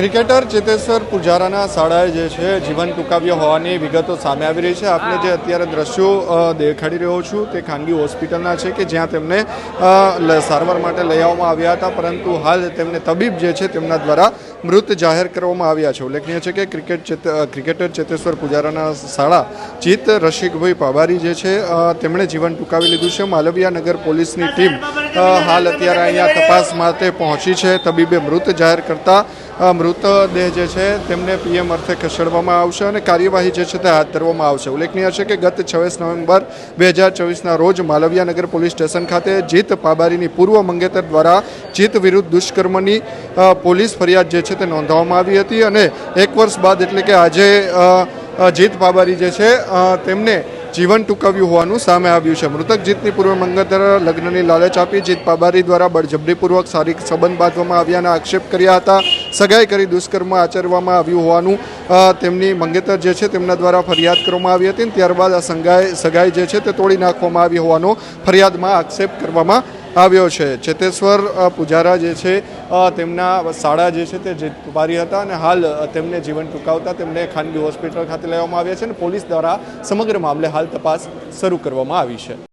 Cricketer Cheteshwar પુજારાના શાળાએ જે છે, જીવન ટૂંકાવ્યો હોવાની વિગતો સામે આવી રહી છે. આપને જે અત્યારે દ્રશ્યો દેખાડી રહ્યો છું તે ખાનગી હોસ્પિટલના છે કે જ્યાં તેમને સારવાર માટે લઈ આવવામાં આવ્યા હતા. પરંતુ હાલ તેમને તબીબ જે છે, તેમના દ્વારા મૃત જાહેર કરવામાં આવ્યા છે. ઉલ્લેખનીય છે કે ક્રિકેટ ક્રિકેટર ચેતેશ્વર પુજારાના શાળા જીત રસિકભાઈ પાબારી જે છે તેમણે જીવન ટૂંકાવી લીધું છે. માલવિયા નગર પોલીસની ટીમ હાલ અત્યારે અહીંયા તપાસ માટે પહોંચી છે. તબીબે મૃત જાહેર કરતા મૃતદેહ જે છે, તેમને પીએમ અર્થે ખસેડવામાં આવશે અને કાર્યવાહી જે છે તે હાથ ધરવામાં આવશે. ઉલ્લેખનીય છે કે ગત છવ્વીસ નવેમ્બર બે હજાર ચોવીસના રોજ માલવિયા નગર પોલીસ સ્ટેશન ખાતે જીત પાબારીની પૂર્વ મંગેતર દ્વારા જીત વિરુદ્ધ દુષ્કર્મની પોલીસ ફરિયાદ જે છે તે નોંધવામાં આવી હતી અને એક વર્ષ બાદ એટલે કે આજે જીત પાબારી જે છે તેમને જીવન ટૂંકાવ્યું હોવાનું સામે આવ્યું છે. મૃતક જીતની પૂર્વ મંગતર લગ્નની લાલચ આપી જીત પાબારી દ્વારા બળજબરીપૂર્વક શારીરિક સંબંધ બાંધવામાં આવ્યાના આક્ષેપ કર્યા હતા. સગાઈ કરી દુષ્કર્મ આચરવામાં આવ્યું હોવાનું તેમની મંગેતર જે છે તેમના દ્વારા ફરિયાદ કરવામાં આવી હતી ત્યારબાદ આ સંગાઈ, સગાઈ જે છે તે તોડી નાખવામાં આવી હોવાનો ફરિયાદમાં આક્ષેપ કરવામાં આવ્યો છે. ચેતેશ્વર પુજારા જે છે તેમના શાળા જે છે તે જીતપારી હતા અને હાલ તેમને જીવન ટૂંકાવતા તેમને ખાનગી હોસ્પિટલ ખાતે લેવામાં આવ્યા છે અને પોલીસ દ્વારા સમગ્ર મામલે હાલ તપાસ શરૂ કરવામાં આવી છે.